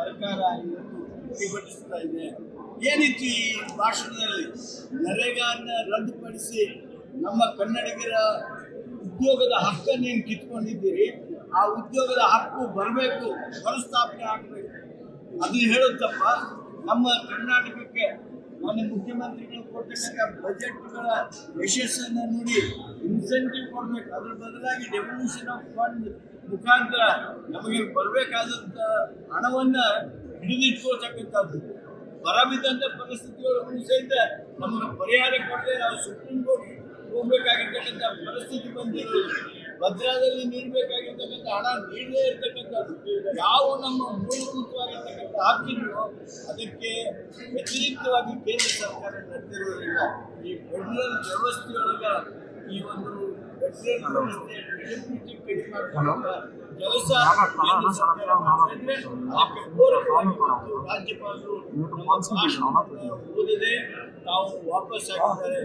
ಸರ್ಕಾರ ಪ್ರತಿಭಟಿಸ್ತಾ ಇದೆ. ಏನಿತ್ತು ಈ ಭಾಷಣದಲ್ಲಿ? ನರೇಗಾನ ರದ್ದುಪಡಿಸಿ ನಮ್ಮ ಕನ್ನಡಿಗರ ಉದ್ಯೋಗದ ಹಕ್ಕನ್ನು ಏನು ಕಿತ್ಕೊಂಡಿದ್ದೀರಿ. ಆ ಉದ್ಯೋಗದ ಹಕ್ಕು ಬರಬೇಕು, ಮರುಸ್ಥಾಪನೆ ಆಗಬೇಕು. ಅದು ಹೇಳುತ್ತಪ್ಪ, ನಮ್ಮ ಕರ್ನಾಟಕಕ್ಕೆ ಮಾನ್ಯ ಮುಖ್ಯಮಂತ್ರಿಗಳು ಕೊಟ್ಟಿರ್ತಕ್ಕ ಬಜೆಟ್ಗಳ ಯಶಸ್ಸನ್ನು ನೋಡಿ ಇನ್ಸೆಂಟಿವ್ ಕೊಡಬೇಕು. ಅದ್ರ ಬದಲಾಗಿ ಡೆವಲ್ಯೂಷನ್ ಆಫ್ ಫಂಡ್ ಮುಖಾಂತರ ನಮಗೆ ಬರಬೇಕಾದಂಥ ಹಣವನ್ನು ಹಿಡಿದಿಟ್ಕೊಳ್ತಕ್ಕಂಥದ್ದು ಬರಬಿದ್ದಂಥ ಪರಿಸ್ಥಿತಿಗಳು ಸಹಿತ ನಮಗೆ ಪರಿಹಾರ ಕೊಡದೆ ನಾವು ಸುಪ್ರೀಂ ಕೋರ್ಟ್ ಹೋಗ್ಬೇಕಾಗಿರ್ತಕ್ಕಂಥ ಪರಿಸ್ಥಿತಿ ಬಂದಿರೋದು ಭದ್ರಾದಲ್ಲಿ ನೀಡಬೇಕಾಗಿರ್ತಕ್ಕಂಥ ಹಣ ನೀಡದೇ ಇರ್ತಕ್ಕಂಥದ್ದು. ಯಾವ ನಮ್ಮ ಮೂಲಭೂತವಾಗಿರ್ತಕ್ಕಂಥ ಹಾಕಿದ್ರು ಅದಕ್ಕೆ ವ್ಯತಿರಿಕ್ತವಾಗಿ ಕೇಂದ್ರ ಸರ್ಕಾರ ನಡೆದಿರುವುದರಿಂದ ಈ ಫೆಡರಲ್ ವ್ಯವಸ್ಥೆಯೊಳಗ ಈ ಒಂದು ಫೆಡರಲ್ ವ್ಯವಸ್ಥೆ ಕಡಿಮೆ ಮಾಡ್ತಕ್ಕಂಥ ಕೆಲಸ ಕೇಂದ್ರ ಸರ್ಕಾರ ಮಾಡಿದ್ರೆ ಅದಕ್ಕೆ ಪೂರಕವಾಗಿ ರಾಜ್ಯಪಾಲರು ಓದದೆ ತಾವು ವಾಪಸ್ ಆಗಿದ್ದಾರೆ